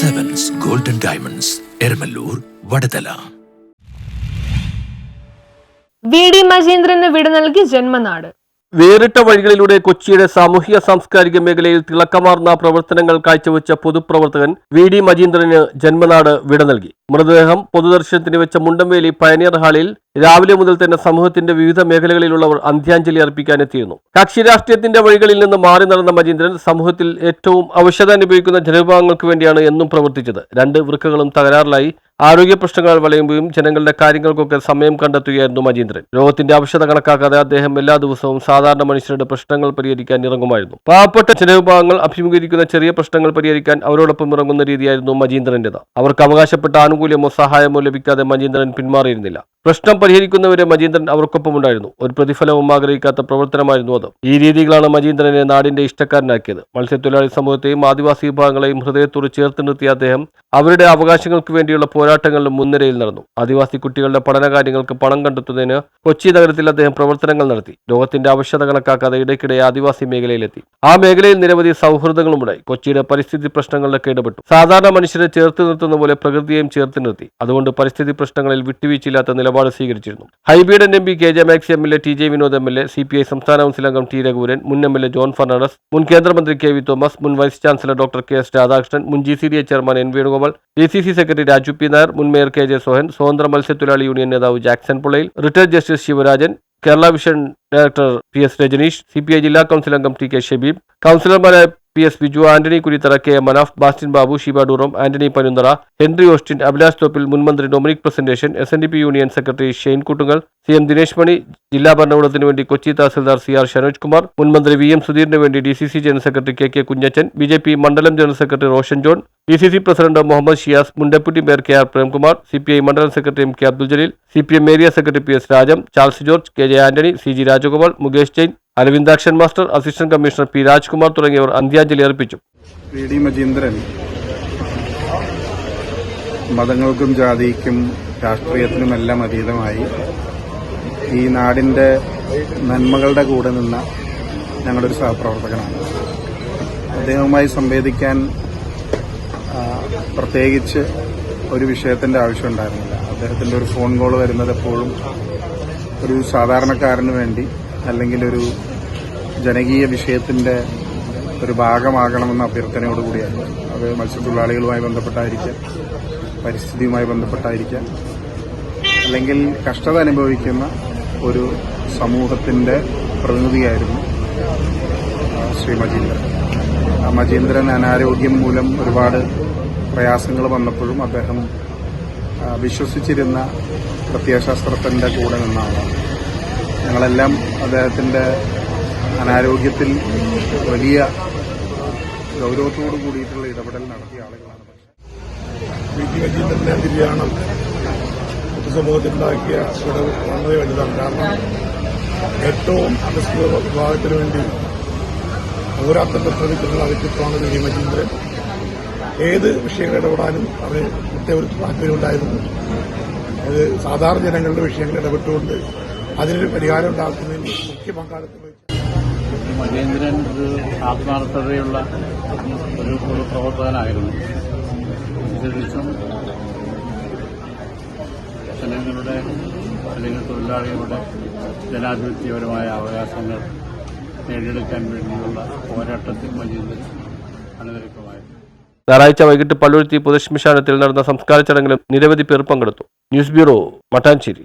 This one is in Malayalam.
Sevens golden diamonds Eramalloor Vadathala V D മജീന്ദ്രന് വിട നൽകി ജന്മനാട്. വേറിട്ട വഴികളിലൂടെ കൊച്ചിയുടെ സാമൂഹിക സാംസ്കാരിക മേഖലയിൽ തിളക്കമാർന്ന പ്രവർത്തനങ്ങൾ കാഴ്ചവെച്ച പൊതുപ്രവർത്തകൻ വി ഡി മജീന്ദ്രന് ജന്മനാട് വിട നൽകി. മൃതദേഹം പൊതുദർശനത്തിന് വെച്ച മുണ്ടംവേലി പയനിയർ ഹാളിൽ രാവിലെ മുതൽ തന്നെ സമൂഹത്തിന്റെ വിവിധ മേഖലകളിലുള്ളവർ അന്ത്യാഞ്ജലി അർപ്പിക്കാനെത്തിയിരുന്നു കക്ഷി രാഷ്ട്രീയത്തിന്റെ വഴികളിൽ നിന്ന് മാറി നടന്ന മജീന്ദ്രൻ സമൂഹത്തിൽ ഏറ്റവും അവശത അനുഭവിക്കുന്ന ജനവിഭാഗങ്ങൾക്ക് വേണ്ടിയാണ് എന്നും പ്രവർത്തിച്ചത്. രണ്ട് വൃക്കകളും തകരാറിലായി ആരോഗ്യ പ്രശ്നങ്ങൾ വളയുമ്പോഴും ജനങ്ങളുടെ കാര്യങ്ങൾക്കൊക്കെ സമയം കണ്ടെത്തുകയായിരുന്നു മജീന്ദ്രൻ. രോഗത്തിന്റെ ആവശ്യത കണക്കാക്കാതെ അദ്ദേഹം എല്ലാ ദിവസവും സാധാരണ മനുഷ്യരുടെ പ്രശ്നങ്ങൾ പരിഹരിക്കാൻ ഇറങ്ങുമായിരുന്നു. പാവപ്പെട്ട ജനവിഭാഗങ്ങൾ അഭിമുഖീകരിക്കുന്ന ചെറിയ പ്രശ്നങ്ങൾ പരിഹരിക്കാൻ അവരോടൊപ്പം ഇറങ്ങുന്ന രീതിയായിരുന്നു മജീന്ദ്രന്റേത്. അവർക്ക് അവകാശപ്പെട്ട ആനുകൂല്യമോ സഹായമോ ലഭിക്കാതെ മജീന്ദ്രൻ പിന്മാറിയിരുന്നില്ല. പ്രശ്നം പരിഹരിക്കുന്നവരെ മജീന്ദ്രൻ അവർക്കൊപ്പം ഉണ്ടായിരുന്നു. ഒരു പ്രതിഫലവും ആഗ്രഹിക്കാത്ത പ്രവർത്തനമായിരുന്നു അത്. ഈ രീതികളാണ് മജീന്ദ്രനെ നാടിന്റെ ഇഷ്ടക്കാരനാക്കിയത്. മത്സ്യത്തൊഴിലാളി സമൂഹത്തെയും ആദിവാസി വിഭാഗങ്ങളെയും ഹൃദയത്തോട് ചേർത്ത് നിർത്തിയ അദ്ദേഹം അവരുടെ അവകാശങ്ങൾക്ക് വേണ്ടിയുള്ള പോരാട്ടങ്ങളിലും മുൻനിരയിൽ നടന്നു. ആദിവാസി കുട്ടികളുടെ പഠനകാര്യങ്ങൾക്ക് പണം കണ്ടെത്തുന്നതിന് കൊച്ചി നഗരത്തിൽ അദ്ദേഹം പ്രവർത്തനങ്ങൾ നടത്തി. ലോകത്തിന്റെ ആവശ്യത കണക്കാക്കാതെ ഇടയ്ക്കിടെ ആദിവാസി മേഖലയിലെത്തി. ആ മേഖലയിൽ നിരവധി സൗഹൃദങ്ങളുമുണ്ടായി. കൊച്ചിയുടെ പരിസ്ഥിതി പ്രശ്നങ്ങളിലൊക്കെ ഇടപെട്ടു. സാധാരണ മനുഷ്യരെ ചേർത്ത് നിർത്തുന്ന പോലെ പ്രകൃതിയെയും ചേർത്ത് നിർത്തി. അതുകൊണ്ട് പരിസ്ഥിതി പ്രശ്നങ്ങളിൽ വിട്ടുവീഴ്ചയില്ലാത്ത നിലപാട് സ്വീകരിച്ചിരുന്നു. ഹൈബീഡ് M P K J Maxi M L A T J Vinod M L A C P I സംസ്ഥാന കൗൺസിൽ അംഗം ടി രഘുവരൻ മുൻ M L A John Fernandez മുൻ കേന്ദ്രമന്ത്രി കെ വി തോമസ് മുൻ vice chancellor doctor K S Radhakrishnan മുൻ G C D A chairman N Venugopal D C C secretary Raju P Nair മുൻ മേയർ കെ ജെ സോഹൻ സ്വതന്ത്ര മത്സ്യത്തൊഴിലാളി യൂണിയൻ നേതാവ് Jackson Pulayil retired justice Sivarajan Kerala vision director P S Rajaneesh C P I ജില്ലാ കൗൺസിൽ അംഗം ടി കെ ഷബീബ് കൗൺസിലർമാരായ P S Biju Antony Kurithara K Manaf Bastin Babu Sheeba Durom Antony Panunthara Henry Austin Abhilash Thoppil മുൻമന്ത്രി Dominic Presentation S N D P union secretary Shane Kuttungal C M Dinesh Mani ജില്ലാ ഭരണകൂടത്തിന് വേണ്ടി കൊച്ചി തഹസിൽദാർ സി ആർ ഷനോജ് കുമാർ മുൻമന്ത്രി വി എം സുധീറിന് വേണ്ടി D C C general secretary K K Kunjachan B J P മണ്ഡലം general secretary Roshan John D C C president Muhammad Shiyas മുൻ deputy mayor K R Premkumar C P I മണ്ഡലം secretary M K Abdul Jaleel C P M area secretary P S Rajam Charles George K J Antony C G Rajagopal Mukesh Jain Aravindakshan master assistant commissioner P Rajkumar തുടങ്ങിയവർ അന്ത്യാഞ്ജലി അർപ്പിച്ചു. ഡി മജീന്ദ്രൻ മതങ്ങൾക്കും ജാതിക്കും രാഷ്ട്രീയത്തിനുമെല്ലാം അതീതമായി ഈ നാടിന്റെ നന്മകളുടെ കൂടെ നിന്ന ഞങ്ങളുടെ ഒരു സഹപ്രവർത്തകനാണ്. അദ്ദേഹവുമായി സംവേദിക്കാൻ പ്രത്യേകിച്ച് ഒരു വിഷയത്തിന്റെ ആവശ്യമുണ്ടായിരുന്നില്ല. അദ്ദേഹത്തിന്റെ ഒരു ഫോൺ കോൾ വരുന്നത് എപ്പോഴും ഒരു സാധാരണക്കാരന് വേണ്ടി അല്ലെങ്കിൽ ഒരു ജനകീയ വിഷയത്തിന്റെ ഒരു ഭാഗമാകണമെന്ന അഭ്യർത്ഥനയോട് കൂടിയാണ്. അത് മത്സ്യത്തൊഴിലാളികളുമായി ബന്ധപ്പെട്ടായിരിക്കാം പരിസ്ഥിതിയുമായി ബന്ധപ്പെട്ടായിരിക്കാം അല്ലെങ്കിൽ കഷ്ടത അനുഭവിക്കുന്ന ഒരു സമൂഹത്തിന്റെ പ്രതിനിധിയായിരുന്നു ആ, ശ്രീ മജീന്ദ്രൻ ആ മജീന്ദ്രൻ അനാരോഗ്യം മൂലം ഒരുപാട് പ്രയാസങ്ങൾ വന്നപ്പോഴും അദ്ദേഹം വിശ്വസിച്ചിരുന്ന പ്രത്യയശാസ്ത്രത്തിന്റെ കൂടെ നിന്നാണ്. ഞങ്ങളെല്ലാം അദ്ദേഹത്തിന്റെ അനാരോഗ്യത്തിൽ വലിയ ഗൗരവത്തോടു കൂടിയിട്ടുള്ള ഇടപെടൽ നടത്തിയ ആളുകളാണ്. പക്ഷേ പൊതുസമൂഹത്തിലുണ്ടാക്കിയ വളരെ വലുതാണ്. കാരണം ഏറ്റവും അനുസ്കൃത വിഭാഗത്തിന് വേണ്ടി പൗരാത്വത്തെ ശ്രമിക്കുന്ന വ്യക്തിത്വമാണ് വി മജീന്ദ്രൻ ഏത് വിഷയങ്ങൾ ഇടപെടാനും അവന് പ്രത്യേക ഒരു താല്പര്യമുണ്ടായിരുന്നു അത് സാധാരണ ജനങ്ങളുടെ വിഷയങ്ങൾ ഇടപെട്ടുകൊണ്ട് അതിനൊരു പരിഹാരം ഉണ്ടാക്കുന്നതിന് മുഖ്യ പങ്കാളിത്തം മഹേന്ദ്രൻ ഒരു ആത്മാർത്ഥതയുള്ള ഒരു പ്രവർത്തകനായിരുന്നു പ്രത്യേകിച്ചും ജനങ്ങളുടെ അല്ലെങ്കിൽ തൊഴിലാളികളുടെ ജനാധിപത്യപരമായ അവകാശങ്ങൾ നേടിയെടുക്കാൻ വേണ്ടിയുള്ള പോരാട്ടത്തിൽ മജീദ് അനതിരക്കമായിരുന്നു ഞായറാഴ്ച വൈകിട്ട് പള്ളുരുത്തി പൊതുശ്മശാനത്തിൽ നടന്ന സംസ്കാര ചടങ്ങിലും നിരവധി പേർ പങ്കെടുത്തു. News bureau Mattancherry.